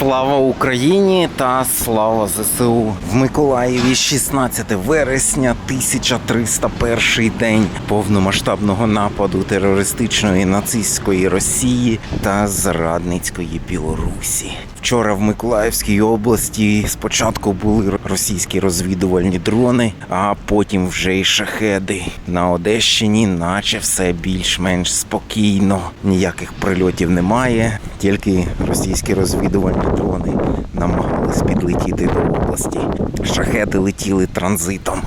Слава Україні та слава ЗСУ в Миколаєві 16 вересня 1301 день повномасштабного нападу терористичної нацистської Росії та зрадницької Білорусі. Вчора в Миколаївській області спочатку були російські розвідувальні дрони, а потім вже й шахеди. На Одещині, наче все більш-менш спокійно. Ніяких прильотів немає, тільки російські розвідувальні дрони намагались підлетіти до області. Шахети летіли транзитом.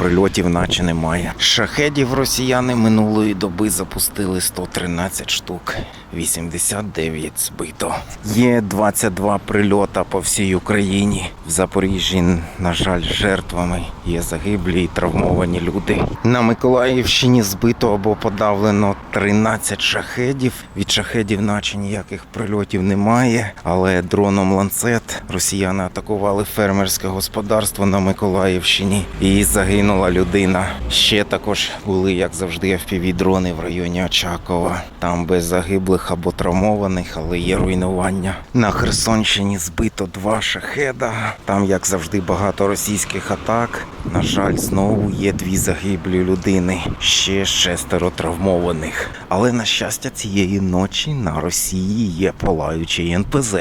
Прильотів наче немає. Шахедів росіяни минулої доби запустили 113 штук, 89 збито. Є 22 прильота по всій Україні. В Запоріжжі, на жаль, жертвами є загиблі і травмовані люди. На Миколаївщині збито або подавлено 13 шахедів. Від шахедів, наче ніяких прильотів немає. Але дроном ланцет росіяни атакували фермерське господарство на Миколаївщині і загинула людина. Ще також були, як завжди, FPV-дрони в районі Очакова. Там без загиблих або травмованих, але є руйнування. На Херсонщині збито два шахеда. Там, як завжди, багато російських атак. На жаль, знову є дві загиблі людини, ще шестеро травмованих. Але на щастя, цієї ночі на Росії є палаючий НПЗ.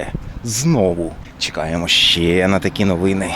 Знову чекаємо ще на такі новини.